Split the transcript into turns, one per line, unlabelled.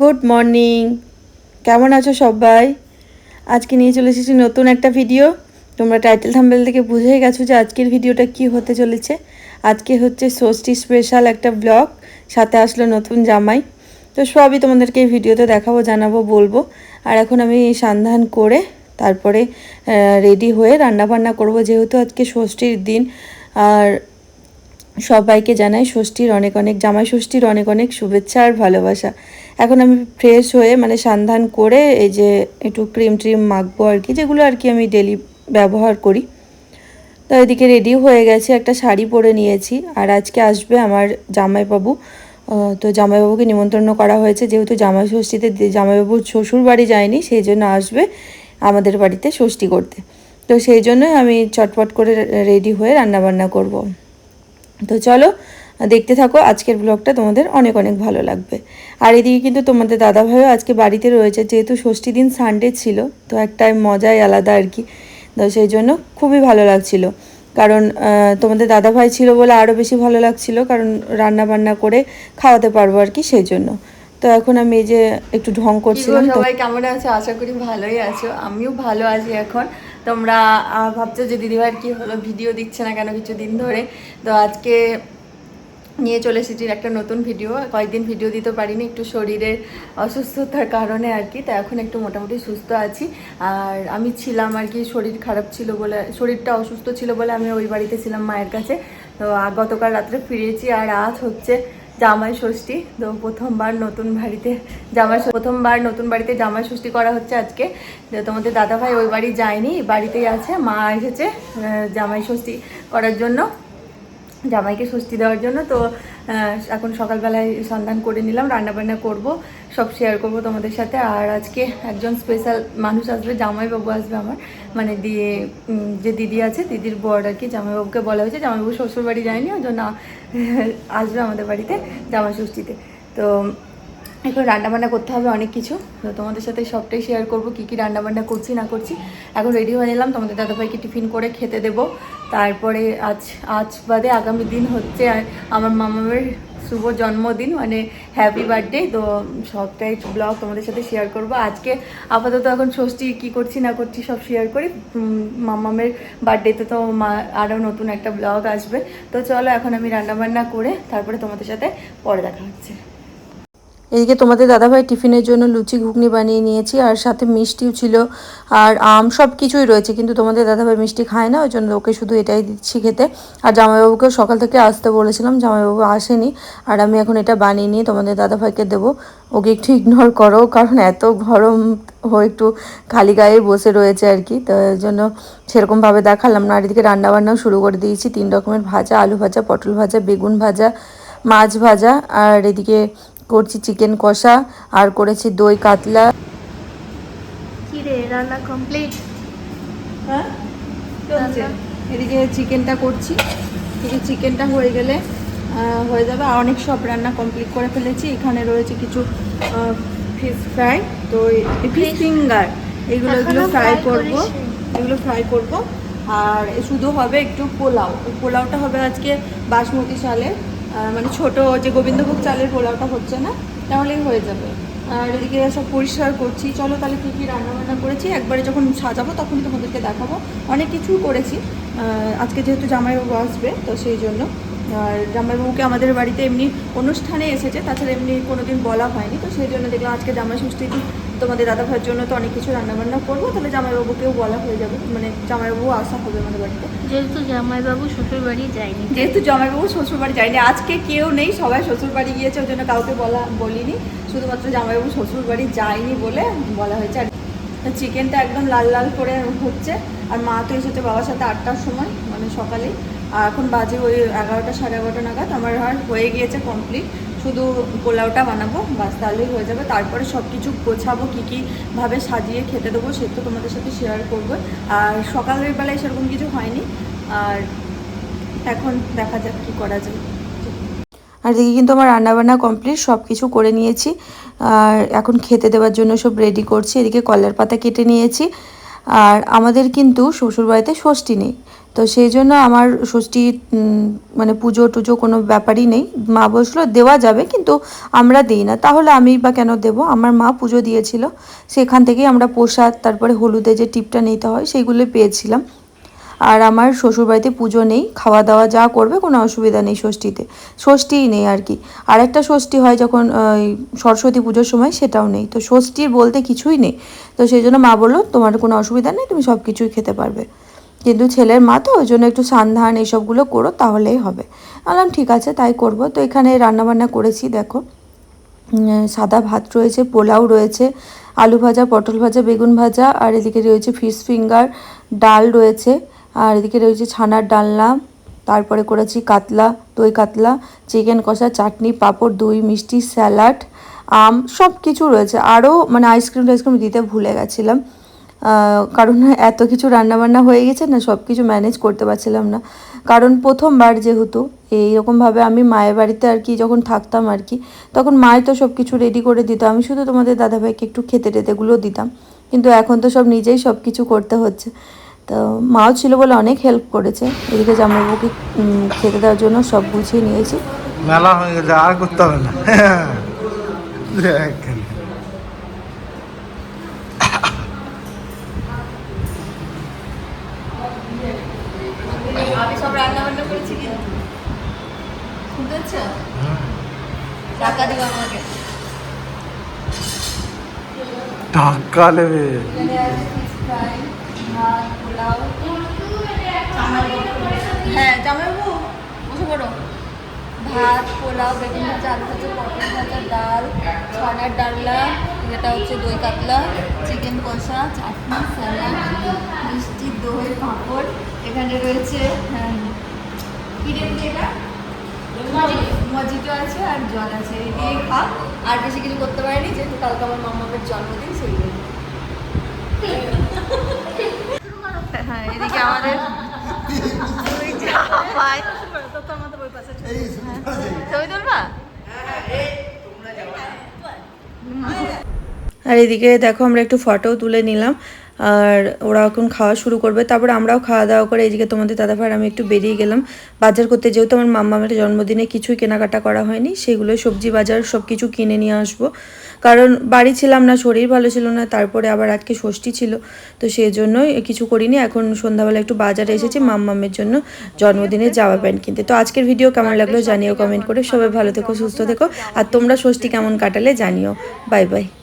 Good morning কেমন আছো সবাই? আজকে নিয়ে চলে এসেছি নতুন একটা ভিডিও তোমরা টাইটেল থাম্বেল থেকে বুঝেই গেছো যে আজকের ভিডিওটা কি হতে চলেছে। আজকে হচ্ছে ষষ্ঠী স্পেশাল একটা ব্লগ সাথে আসলো নতুন জামাই। তো সবই তোমাদেরকে এই ভিডিওতে দেখাবো, জানাব, বলব। আর এখন আমি সন্ধান করে তারপরে রেডি হয়ে রান্না বান্না করব, যেহেতু আজকে ষষ্ঠীর দিন। আর সবাইকে জানাই ষষ্ঠীর অনেক অনেক জামাই ষষ্ঠীর অনেক অনেক শুভেচ্ছা আর ভালোবাসা। এখন আমি ফ্রেশ হয়ে মানে সন্ধান করে এই যে একটু ক্রিম ট্রিম মাখবো আর কি, যেগুলো আর কি আমি ডেলি ব্যবহার করি। তো এদিকে রেডি হয়ে গেছে, একটা শাড়ি পরে নিয়েছি আর আজকে আসবে আমার জামাইবাবু। তো জামাইবাবুকে নিমন্ত্রণ করা হয়েছে, যেহেতু জামাই ষষ্ঠীতে জামাইবাবুর শ্বশুর বাড়ি যায়নি, সেই জন্য আসবে আমাদের বাড়িতে ষষ্ঠী করতে। তো সেই জন্যই আমি চটপট করে রেডি হয়ে রান্নাবান্না করব। তো চলো দেখতে থাকো আজকের ব্লগটা তোমাদের অনেক অনেক ভালো লাগবে। আর এদিকে কিন্তু তোমাদের দাদাভাইও আজকে বাড়িতে রয়েছে যেহেতু ষষ্ঠী দিন সানডে ছিল তো একটা মজাই আলাদা আর কি। তো সেই জন্য খুবই ভালো লাগছিল। কারণ আহ, তোমাদের দাদাভাই ছিল বলে আরও বেশি ভালো লাগছিল কারণ রান্না বান্না করে খাওয়াতে পারব আর কি সেই জন্য। তো এখন আমি এই যে একটু ঢং করছিলাম
সবাই কেমন আছো? আশা করি ভালোই আছো। আমিও ভালো আছি এখন। তোমরা ভাবছ যে দিদিভাইয়ের কি হলো? ভিডিও দিচ্ছে না কেন কিছু দিন ধরে? তো আজকে নিয়ে চলে এসেছি একটা নতুন ভিডিও। কয়েকদিন ভিডিও দিতে পারিনি, একটু শরীরের অসুস্থতার কারণে আর কি। তা এখন একটু মোটামুটি সুস্থ আছি। আর আমি ছিলাম আর কি, শরীর খারাপ ছিল বলে, শরীরটা অসুস্থ ছিল বলে আমি ওই বাড়িতে ছিলাম মায়ের কাছে। তো গতকাল রাত্রে ফিরেছি আর আজ হচ্ছে জামাই ষষ্ঠী। তো প্রথমবার নতুন বাড়িতে জামাই প্রথমবার নতুন বাড়িতে জামাই ষষ্ঠী করা হচ্ছে আজকে। তোমাদের দাদাভাই ওই বাড়ি যায়নি, বাড়িতেই আছে। মা এসেছে জামাই ষষ্ঠী করার জন্য। জামাইকে স্বস্তি দেওয়ার জন্য, তো এখন সকালবেলায় সন্ধান করে নিলাম, রান্নাবান্না করব, সব শেয়ার করব তোমাদের সাথে। আর আজকে একজন স্পেশাল মানুষ আসবে, জামাইবাবু আসবে আমার। মানে দিয়ে যে দিদি আছে, দিদির বর আর কি, জামাইবাবুকে বলা হয়েছে। জামাইবাবু শ্বশুর বাড়ি যায়নি, ওই জন্য আসবে আমাদের বাড়িতে, জামাই ষষ্ঠীতে। তো, এখন রান্নাবান্না করতে হবে অনেক কিছু। তো তোমাদের সাথে সবটাই শেয়ার করব, কী কী রান্নাবান্না করছি, না করছি। এখন রেডি হয়ে নিলাম, তোমাদের দাদাভাইকে টিফিন করে খেতে দেব। তারপরে আজ আজ বাদে আগামী দিন হচ্ছে আর আমার মামামের শুভ জন্মদিন মানে হ্যাপি বার্থডে তো সবটাই ব্লগ তোমাদের সাথে শেয়ার করব। আজকে আপাতত এখন ষষ্ঠী, কী করছি, না করছি সব শেয়ার করি। মামামের বার্থডেতে তো মা, আরও নতুন একটা ব্লগ আসবে। তো চলো এখন আমি রান্নাবান্না করে তারপরে তোমাদের সাথে পরে দেখা হচ্ছে।
এদিকে তোমাদের দাদাভাই টিফিনের জন্য লুচি, ঘুগনি বানিয়ে নিয়েছি, আর সাথে মিষ্টিও ছিল, আর আম সব কিছুই রয়েছে, কিন্তু তোমাদের দাদাভাই মিষ্টি খায় না ওই জন্য ওকে শুধু এটাই দিচ্ছি খেতে। আর জামাইবাবুকেও সকাল থেকে আসতে বলেছিলাম, জামাইবাবু আসেনি, আর আমি এখন এটা বানিয়ে নিয়ে তোমাদের দাদাভাইকে দেবো। ওকে একটু ইগনোর করো, কারণ এত গরম, ও একটু খালি গায়ে বসে রয়েছে আর কি, তো জন্য সেরকমভাবে দেখালাম না। আর এদিকে রান্নাবান্নাও শুরু করে দিয়েছি, তিন রকমের ভাজা, আলু ভাজা, পটল ভাজা, বেগুন ভাজা, মাছ ভাজা, আর এদিকে করছি চিকেন কষা আর করেছি দই কাতলা।
রান্না কমপ্লিট
হ্যাঁ? চলছে এদিকে চিকেনটা করছি। এদিকে চিকেনটা হয়ে গেলে হয়ে যাবে। আর অনেক সব রান্না কমপ্লিট করে ফেলেছি। এখানে রয়েছে কিছু ফিশ ফ্রাই তো ফিশ ফিঙ্গার এগুলো এগুলো ফ্রাই করব। এগুলো ফ্রাই করব। আর শুধু হবে একটু পোলাও। পোলাওটা হবে আজকে বাসমতি চালের মানে ছোট যে গোবিন্দভোগ চালের পোলাওটা হচ্ছে না, তাহলেই হয়ে যাবে। আর এদিকে সব পরিষ্কার করছি। চলো তাহলে কী কী রান্না বান্না করেছি? একবারে যখন সাজাবো তখনই তোমাদেরকে দেখাবো। অনেক কিছুই করেছি। আজকে যেহেতু জামাইবাবু আসবে, তো সেই জন্য। আর জামাইবাবুকে আমাদের বাড়িতে এমনি অনুষ্ঠানে এসেছে, তাছাড়া এমনি কোনোদিন বলা হয়নি, তো সেই জন্য দেখলাম আজকে জামাই ষষ্ঠী দিন তোমাদের দাদা ভাইয়ের জন্য তো অনেক কিছু রান্নাবান্না করব তাহলে জামাইবাবুকেও বলা হয়ে যাবে। মানে জামাইবাবু আসা হবে আমাদের বাড়িতে।
যেহেতু জামাইবাবু শ্বশুর বাড়ি যায়নি।
যেহেতু জামাইবাবু শ্বশুর বাড়ি যায়নি আজকে কেউ নেই সবাই শ্বশুর বাড়ি গিয়েছে ওই জন্য কাউকে বলা বলিনি। শুধুমাত্র জামাইবাবু শ্বশুর বাড়ি যায়নি বলে বলা হয়েছে। আর চিকেনটা একদম লাল লাল করে হচ্ছে। আর মা তো এসেছে বাবার সাথে আটটার সময় মানে সকালে আর এখন বাজে ওই এগারোটা সাড়ে এগারোটা নাগাদ। আমার হয়ে গিয়েছে কমপ্লিট শুধু পোলাওটা বানাবো, বাস তাহলেই হয়ে যাবে। তারপরে সব কিছু গোছাবো, কী কীভাবে সাজিয়ে খেতে দেবো সে তো তোমাদের সাথে শেয়ার করব। আর সকালের বেলায় সেরকম কিছু হয়নি। আর এখন দেখা যাক কী করা যায়। আর এদিকে কিন্তু আমার রান্নাবান্না কমপ্লিট সব কিছু করে নিয়েছি। আর এখন খেতে দেওয়ার জন্য সব রেডি করছি। এদিকে কলার পাতা কেটে নিয়েছি। আর আমাদের কিন্তু শ্বশুরবাড়িতে ষষ্ঠী নেই। তো সেই জন্য আমার ষষ্ঠী মানে পুজো টুজো কোনো ব্যাপারই নেই। মা বলছিল, দেওয়া যাবে কিন্তু আমরা দিই না। তাহলে আমি বা কেন দেব? আমার মা পুজো দিয়েছিল। সেখান থেকেই আমরা প্রসাদ, তারপরে হলুদে যে টিপটা নিতে হয়, সেইগুলো পেয়েছিলাম। আর আমার শ্বশুরবাড়িতে পুজো নেই খাওয়া দাওয়া যা করবে কোনো অসুবিধা নেই ষষ্ঠীতে। ষষ্ঠীই নেই আর কি। আর একটা ষষ্ঠী হয় যখন সরস্বতী পুজোর সময় সেটাও নেই। তো ষষ্ঠীর বলতে কিছুই নেই। তো সেই জন্য মা বলল, তোমার কোনো অসুবিধা নেই, তুমি সব কিছুই খেতে পারবে। কিন্তু ছেলের মা তো, ওই জন্য একটু সান্ধান এইসবগুলো করো, তাহলেই হবে। বললাম, ঠিক আছে, তাই করব। তো এখানে রান্নাবান্না করেছি, দেখো। সাদা ভাত রয়েছে, পোলাও রয়েছে, আলু ভাজা, পটল ভাজা, বেগুন ভাজা, আর এদিকে রয়েছে ফিশ ফিঙ্গার, ডাল রয়েছে। আর এদিকে রয়েছে ছানার ডালনা, তারপরে করেছি কাতলা, দই কাতলা, চিকেন কষা, চাটনি, পাঁপড়, দই, মিষ্টি, স্যালাড, আম সব কিছু রয়েছে। আরও মানে আইসক্রিম টাইসক্রিম দিতে ভুলে গেছিলাম। কারণ এত কিছু রান্নাবান্না হয়ে গেছে না সব কিছু ম্যানেজ করতে পারছিলাম না। কারণ প্রথমবার যেহেতু, এইরকমভাবে আমি মায়ের বাড়িতে আর কি যখন থাকতাম আর কি, তখন মায় তো সব কিছু রেডি করে দিত। আমি শুধু তোমাদের দাদাভাইকে একটু খেতে টেতেগুলো দিতাম। কিন্তু এখন তো সব নিজেই সব কিছু করতে হচ্ছে। তো মাও ছিল বলে অনেক হেল্প করেছে। এদিকে জামাইবাবুকে খেতে দেওয়ার জন্য সব গুছিয়ে নিয়েছি।
মেলা হয়ে গেছে, আর করতে হবে না।
টাকা
টাকা নেবে।
ভাত পোলাও হ্যাঁ জামাইবাবু বসে পড়ো। ভাত পোলাও বেগুন ভাজা আলু ভাজা পটল ভাজা ডাল ছনার ডালনা যেটা হচ্ছে দই কাতলা চিকেন কষা চাটনি স্যালাড মিষ্টি দই পাঁপড়। এখানে রয়েছে হ্যাঁ, কি এটা? মজিটো আছে আর জল আছে। এই দিয়ে খা। আর বেশি কিছু করতে পারিনি যেহেতু কালকে আমার মামামের জন্মদিন সেই জন্য হ্যাঁ এদিকে আমাদের ছবি তুলবা?
আর এদিকে দেখো আমরা একটু ফটোও তুলে নিলাম। আর ওরা এখন খাওয়া শুরু করবে। তারপর আমরাও খাওয়া দাওয়া করে এদিকে তোমাদের দাদাভাই আমি একটু বেরিয়ে গেলাম। বাজার করতে যেহেতু আমার মাম্মামের জন্মদিনে কিছুই কেনাকাটা করা হয়নি সেগুলো সবজি বাজার সব কিছু কিনে নিয়ে আসব। কারণ বাড়ি ছিলাম না, শরীর ভালো ছিল না, তারপরে আবার আজকে ষষ্ঠী ছিল, তো সেই জন্যই কিছু করিনি। এখন সন্ধ্যাবেলা একটু বাজারে এসেছি মাম্মামের জন্য জন্মদিনের জামা প্যান্ট কিনতে। তো আজকের ভিডিও কেমন লাগল জানিও কমেন্ট করে। সবাই ভালো থেকো, সুস্থ থেকো। আর তোমরা ষষ্ঠী কেমন কাটালে জানিও। Bye bye.